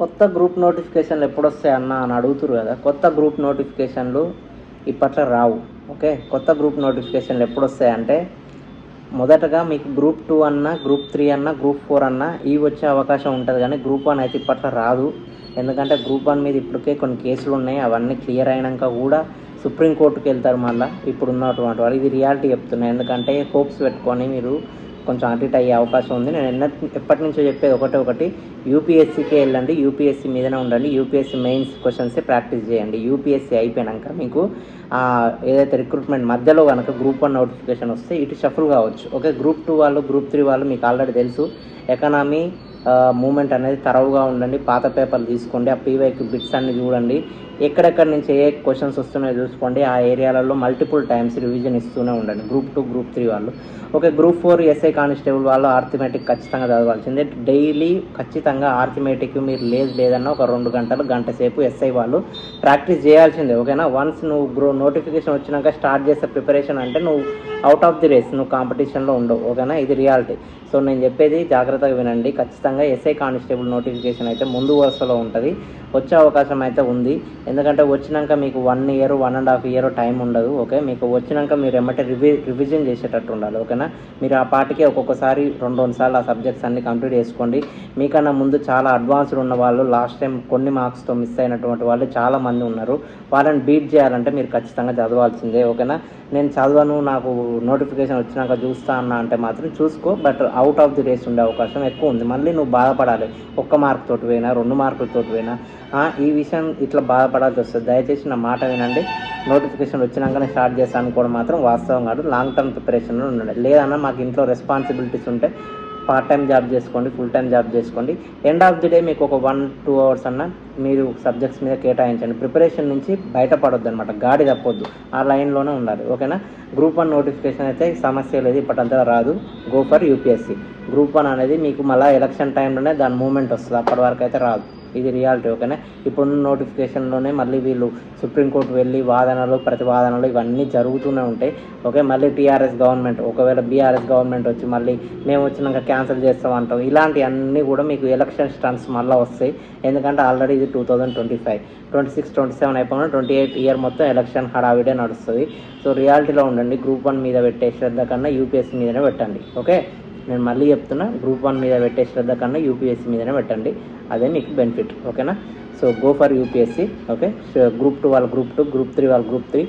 కొత్త గ్రూప్ నోటిఫికేషన్లు ఎప్పుడు వస్తాయి అన్న అని అడుగుతురు కదా. కొత్త గ్రూప్ నోటిఫికేషన్లు ఇప్పట్లో రావు. ఓకే? కొత్త గ్రూప్ నోటిఫికేషన్లు ఎప్పుడు వస్తాయి అంటే మొదటగా మీకు గ్రూప్ టూ అన్న గ్రూప్ త్రీ అన్న గ్రూప్ ఫోర్ అన్న ఈ వచ్చే అవకాశం ఉంటుంది కానీ గ్రూప్ వన్ అయితే ఇప్పట్లో రాదు. ఎందుకంటే గ్రూప్ వన్ మీద ఇప్పటికే కొన్ని కేసులు ఉన్నాయి. అవన్నీ క్లియర్ అయినాక కూడా సుప్రీంకోర్టుకి వెళ్తారు మళ్ళీ ఇప్పుడు ఉన్నటువంటి వాళ్ళు. ఇది రియాలిటీ చెప్తున్నాయి ఎందుకంటే హోప్స్ పెట్టుకొని మీరు కొంచెం అడిట్ అయ్యే అవకాశం ఉంది. నేను ఎన్న ఎప్పటి నుంచో చెప్పేది ఒకటే ఒకటి. యూపీఎస్సీకి వెళ్ళండి. యూపీఎస్సీ మీదనే ఉండండి. యూపీఎస్సీ మెయిన్స్ క్వశ్చన్సే ప్రాక్టీస్ చేయండి. యూపీఎస్సీ అయిపోయాక మీకు ఏదైతే రిక్రూట్మెంట్ మధ్యలో కనుక గ్రూప్ వన్ నోటిఫికేషన్ వస్తే ఇటు షఫుల్ కావచ్చు. ఓకే గ్రూప్ టూ వాళ్ళు గ్రూప్ త్రీ వాళ్ళు మీకు ఆల్రెడీ తెలుసు. ఎకనామీ మూమెంట్ అనేది తరవుగా ఉండండి. పాత పేపర్లు తీసుకోండి. ఆ పీవైకి బిట్స్ అన్ని చూడండి. ఎక్కడెక్కడ నుంచి ఏ క్వశ్చన్స్ వస్తున్నాయో చూసుకోండి. ఆ ఏరియాలలో మల్టిపుల్ టైమ్స్ రివిజన్ ఇస్తూనే ఉండండి. గ్రూప్ టూ గ్రూప్ త్రీ వాళ్ళు. Okay group four SI constable వాళ్ళు ఆర్థమెటిక్ ఖచ్చితంగా చదవాల్సిందే. డైలీ ఖచ్చితంగా ఆర్థమెటిక్ మీరు లేదు లేదన్నా ఒక రెండు గంటలు గంట సేపు ఎస్ఐ వాళ్ళు ప్రాక్టీస్ చేయాల్సిందే. ఓకేనా? వన్స్ నువ్వు గ్రో నోటిఫికేషన్ వచ్చినాక స్టార్ట్ చేసే ప్రిపరేషన్ అంటే నువ్వు అవుట్ ఆఫ్ ది రేస్ నువ్వు కాంపిటీషన్లో ఉండవు. ఓకేనా? ఇది రియాలిటీ సో నేను చెప్పేది జాగ్రత్తగా వినండి. ఖచ్చితంగా ఖచ్చితంగా ఎస్ఐ కానిస్టేబుల్ నోటిఫికేషన్ అయితే ముందు వరుసలో ఉంటుంది. వచ్చే అవకాశం అయితే ఉంది. ఎందుకంటే వచ్చినాక మీకు one year one and half year time ఉండదు ఓకే మీకు వచ్చినాక మీరు ఎమ్మటే రివి రివిజన్ చేసేటట్టు ఉండాలి ఓకేనా? మీరు ఆ పాటికి ఒక్కొక్కసారి రెండు రెండు సార్లు ఆ సబ్జెక్ట్స్ అన్ని కంప్లీట్ చేసుకోండి. మీకన్నా ముందు చాలా అడ్వాన్స్డ్ ఉన్న వాళ్ళు లాస్ట్ టైం కొన్ని మార్క్స్తో మిస్ అయినటువంటి వాళ్ళు చాలామంది ఉన్నారు. వాళ్ళని బీట్ చేయాలంటే మీరు ఖచ్చితంగా చదవాల్సిందే ఓకేనా? నేను చదవను నాకు నోటిఫికేషన్ వచ్చినాక చూస్తా అన్న అంటే మాత్రం చూసుకో but out of the race ఉండే అవకాశం ఎక్కువ ఉంది. మళ్ళీ నువ్వు బాధపడాలి. ఒక్క మార్క్ తోటి పోయినా రెండు మార్కులతో పోయినా ఈ విషయం ఇట్లా బాధపడాల్సి వస్తుంది. దయచేసి నా మాట వినండి. నోటిఫికేషన్ వచ్చినాకనే స్టార్ట్ చేస్తాను అనుకోవడం మాత్రం వాస్తవం కాదు. లాంగ్ టర్మ్ ప్రిపరేషన్లో ఉండండి. లేదన్నా మాకు ఇంట్లో రెస్పాన్సిబిలిటీస్ ఉంటే పార్ట్ టైం జాబ్ చేసుకోండి ఫుల్ టైం జాబ్ చేసుకోండి. ఎండ్ ఆఫ్ ది డే మీకు ఒక వన్ టూ అవర్స్ అన్న మీరు సబ్జెక్ట్స్ మీద కేటాయించండి. ప్రిపరేషన్ నుంచి బయటపడొద్దు అనమాట గాడి తప్పొద్దు. ఆ లైన్లోనే ఉండాలి. ఓకేనా గ్రూప్ వన్ నోటిఫికేషన్ అయితే సమస్య లేదు. ఇప్పటంతా రాదు. Go for UPSC group one అనేది మీకు మళ్ళీ ఎలక్షన్ టైంలోనే దాని మూమెంట్ వస్తుంది. అప్పటి వరకు అయితే రాదు. ఇది రియాలిటీ ఓకేనా ఇప్పుడున్న నోటిఫికేషన్లోనే మళ్ళీ వీళ్ళు సుప్రీంకోర్టు వెళ్ళి వాదనలు ప్రతివాదనలు ఇవన్నీ జరుగుతూనే ఉంటాయి ఓకే మళ్ళీ టీఆర్ఎస్ గవర్నమెంట్ ఒకవేళ బీఆర్ఎస్ గవర్నమెంట్ వచ్చి మళ్ళీ మేము వచ్చినాక క్యాన్సిల్ చేస్తాం అంటాం. ఇలాంటివన్నీ కూడా మీకు ఎలక్షన్ స్టన్స్ మళ్ళీ వస్తాయి. ఎందుకంటే ఆల్రెడీ ఇది two thousand twenty five twenty six twenty seven అయిపోయినా ట్వంటీ ఎయిట్ ఇయర్ మొత్తం ఎలక్షన్ హడావిడే నడుస్తుంది. సో రియాలిటీలో ఉండండి. గ్రూప్ వన్ మీద పెట్టే శ్రద్ధ కన్నా యూపీఎస్సీ మీదనే పెట్టండి ఓకే నేను మళ్ళీ చెప్తున్నా గ్రూప్ వన్ మీద పెట్టే శ్రద్ధ కన్నా యూపీఎస్సీ మీదనే పెట్టండి. అదే నీకు బెనిఫిట్ ఓకేనా so go for UPSC okay group two వాళ్ళ గ్రూప్ టూ గ్రూప్ త్రీ వాళ్ళ గ్రూప్ త్రీ